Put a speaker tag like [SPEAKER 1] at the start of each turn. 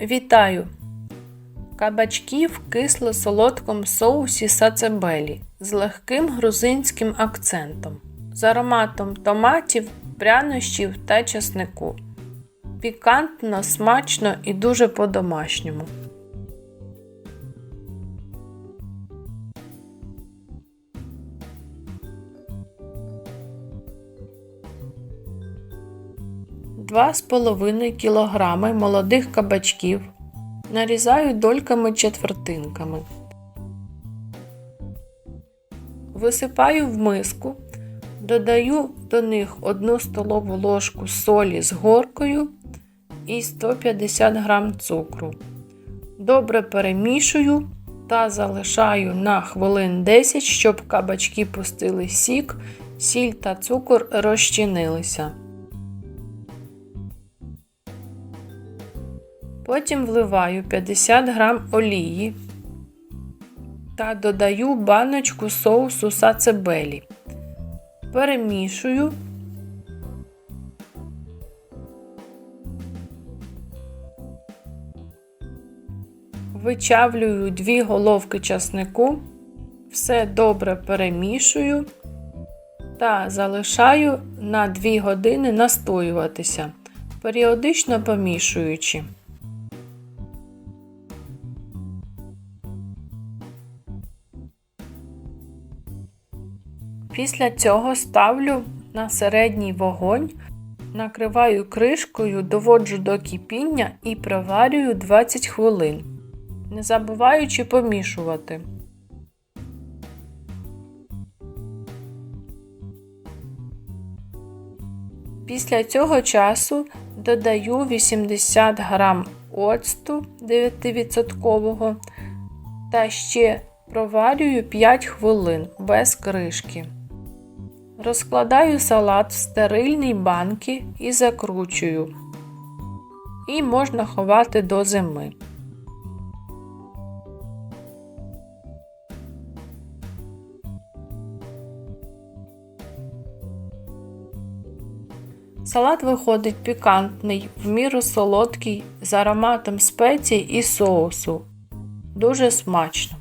[SPEAKER 1] Вітаю! Кабачки в кисло-солодкому соусі сацебелі з легким грузинським акцентом, з ароматом томатів, прянощів та чеснику. Пікантно, смачно і дуже по-домашньому. Два з половиною кілограми молодих кабачків нарізаю дольками четвертинками. Висипаю в миску, додаю до них 1 столову ложку солі з горкою і 150 г цукру. Добре перемішую та залишаю на хвилин 10, щоб кабачки пустили сік, сіль та цукор розчинилися. Потім вливаю 50 г олії та додаю баночку соусу сацебелі. Перемішую. Вичавлюю 2 головки часнику, все добре перемішую та залишаю на 2 години настоюватися, періодично помішуючи. Після цього ставлю на середній вогонь, накриваю кришкою, доводжу до кипіння і проварюю 20 хвилин, не забуваючи помішувати. Після цього часу додаю 80 г оцту 9% та ще проварюю 5 хвилин без кришки. Розкладаю салат в стерильній банки і закручую. І можна ховати до зими. Салат виходить пікантний, в міру солодкий, з ароматом спецій і соусу. Дуже смачно.